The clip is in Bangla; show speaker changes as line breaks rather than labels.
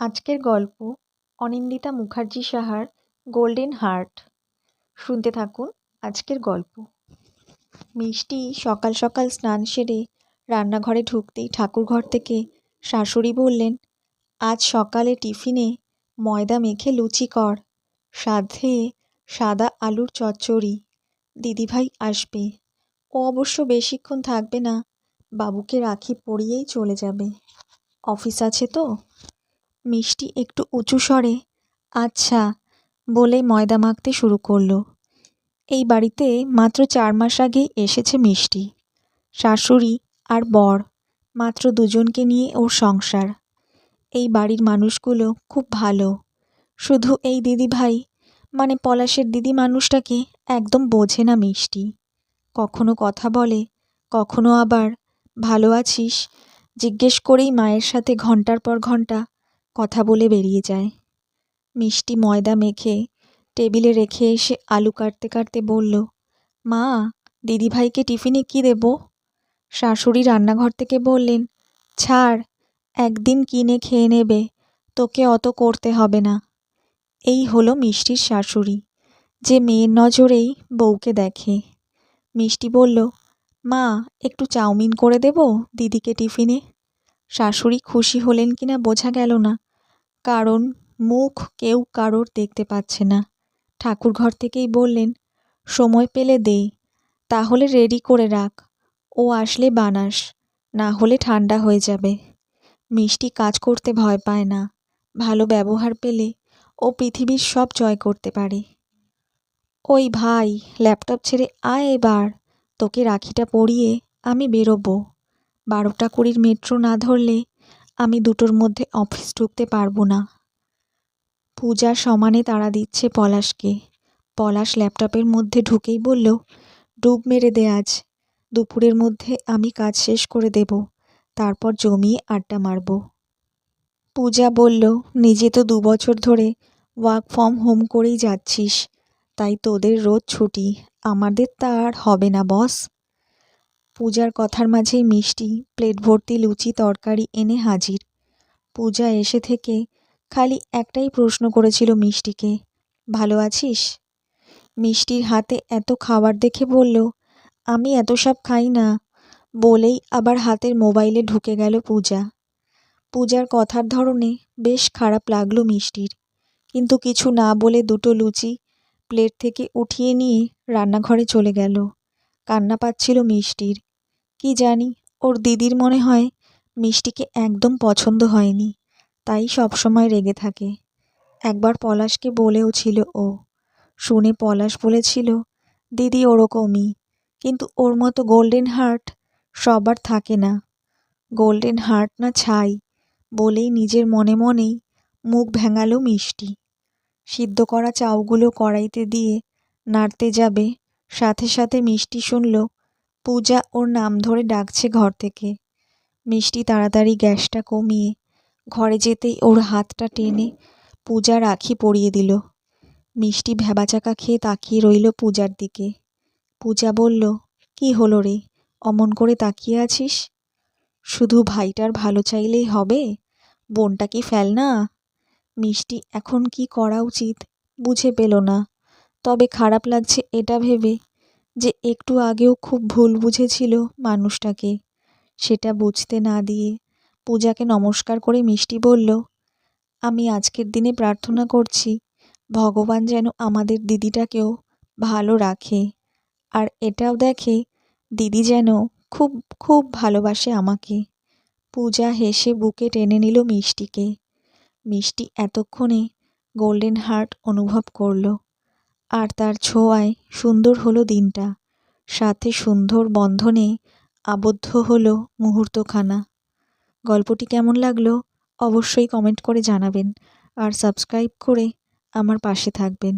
আজকের গল্প অনিন্দিতা মুখার্জি সাহার গোল্ডেন হার্ট শুনতে থাকুন আজকের গল্প। মিষ্টি সকাল সকাল স্নান সেরে রান্নাঘরে ঢুকতেই ঠাকুরঘর থেকে শাশুড়ি বললেন, আজ সকালে টিফিনে ময়দা মেখে লুচি কর। সাথে সাদা আলুর চচ্চড়ি। দিদিভাই আসবে। ও অবশ্য বেশিক্ষণ থাকবে না। বাবুকে রাখি পরিয়েই চলে যাবে। অফিস আছে তো? মিষ্টি একটু উঁচু স্বরে আচ্ছা বলে ময়দা মাখতে শুরু করল। এই বাড়িতে মাত্র চার মাস আগে এসেছে মিষ্টি। শাশুড়ি আর বর, মাত্র দুজনকে নিয়ে ওর সংসার। এই বাড়ির মানুষগুলো খুব ভালো। শুধু এই দিদি ভাই মানে পলাশের দিদি মানুষটাকে একদম বোঝে না মিষ্টি। কখনো কথা বলে, কখনো আবার, ভালো আছিস? জিজ্ঞেস করেই মায়ের সাথে ঘণ্টার পর ঘণ্টা কথা বলে বেরিয়ে যায়। মিষ্টি ময়দা মেখে টেবিলে রেখে এসে আলু কাটতে কাটতে বলল, মা, দিদিভাইকে টিফিনে কী দেব? শাশুড়ি রান্নাঘর থেকে বললেন, ছাড়, একদিন কিনে খেয়ে নেবে, তোকে অত করতে হবে না। এই হলো মিষ্টির শাশুড়ি, যে মেয়ের নজরেই বউকে দেখে। মিষ্টি বলল, মা, একটু চাউমিন করে দেব দিদিকে টিফিনে? শাশুড়ি খুশি হলেন কিনা বোঝা গেল না। কারণ মুখ কেউ কারোর দেখতে পাচ্ছে না। ঠাকুরঘর থেকেই বললেন, সময় পেলে দে তাহলে রেডি করে রাখ। ও আসলে বানাস, না হলে ঠান্ডা হয়ে যাবে। মিষ্টি কাজ করতে ভয় পায় না। ভালো ব্যবহার পেলে ও পৃথিবীর সব জয় করতে পারে। ওই ভাই, ল্যাপটপ ছেড়ে আয় এবার। তোকে রাখিটা পরিয়ে আমি বেরোবো। বারোটা কুড়ির মেট্রো না ধরলে আমি দুটোর মধ্যে অফিস ঢুকতে পারব না। পূজা সমানে তাড়া দিচ্ছে পলাশকে। পলাশ ল্যাপটপের মধ্যে ঢুকেই বলল, ডুব মেরে দে আজ। দুপুরের মধ্যে আমি কাজ শেষ করে দেব। তারপর জমিয়ে আড্ডা মারব। পূজা বলল, নিজে তো দু বছর ধরে ওয়ার্ক ফ্রম হোম করেই যাচ্ছিস। তাই তোদের রোজ ছুটি। আমাদের তা আর হবে না বস পূজার কথার মাঝেই মিষ্টি, প্লেট ভর্তি লুচি তরকারি এনে হাজির। পূজা এসে থেকে খালি একটাই প্রশ্ন করেছিল মিষ্টিকে, ভালো আছিস? মিষ্টির হাতে এত খাবার দেখে বলল, আমি এত সব খাই না। বলেই আবার হাতের মোবাইলে ঢুকে গেল পূজা। পূজার কথার ধরনে বেশ খারাপ লাগল মিষ্টির। কিন্তু কিছু না বলে দুটো লুচি প্লেট থেকে উঠিয়ে নিয়ে রান্নাঘরে চলে গেল। কান্না পাচ্ছিল মিষ্টির। কি জানি, ওর দিদির মনে হয় মিষ্টিকে একদম পছন্দ হয়নি, তাই সবসময় রেগে থাকে। একবার পলাশকে বলেও ছিল ও। শুনে পলাশ বলেছিল, দিদি ওরকমই, কিন্তু ওর মতো গোল্ডেন হার্ট সবার থাকে না। গোল্ডেন হার্ট না ছাই বলেই নিজের মনে মনেই মুখ ভেঙালো মিষ্টি। সিদ্ধ করা চাউগুলো কড়াইতে দিয়ে নাড়তে যাবে, সাথে সাথে মিষ্টি শুনল পূজা ওর নাম ধরে ডাকছে ঘর থেকে। মিষ্টি তাড়াতাড়ি গ্যাসটা কমিয়ে ঘরে যেতেই ওর হাতটা টেনে পূজা রাখি পরিয়ে দিল। মিষ্টি ভ্যাবাচাকা খেয়ে তাকিয়ে রইল পূজার দিকে। পূজা বলল, কি হলো রে? অমন করে তাকিয়ে আছিস? শুধু ভাইটার ভালো চাইলেই হবে? বোনটা কি ফেল না? মিষ্টি, এখন কি করা উচিত? বুঝে পেল না। তবে খারাপ লাগছে এটা ভেবে। যে একটু আগেও খুব ভুল বুঝেছিল মানুষটাকে। সেটা বুঝতে না দিয়ে পূজাকে নমস্কার করে মিষ্টি বলল, আমি আজকের দিনে প্রার্থনা করছি, ভগবান যেন আমাদের দিদিটাকেও ভালো রাখে। আর এটাও দেখে দিদি যেন খুব খুব ভালোবাসে আমাকে। পূজা হেসে বুকে টেনে নিল মিষ্টিকে। মিষ্টি এতক্ষণে গোল্ডেন হার্ট অনুভব করল। আর তার ছোঁয়ায় সুন্দর হলো দিনটা। সাথে সুন্দর বন্ধনে আবদ্ধ হলো মুহূর্তখানা। গল্পটি কেমন লাগল অবশ্যই কমেন্ট করে জানাবেন আর সাবস্ক্রাইব করে আমার পাশে থাকবেন।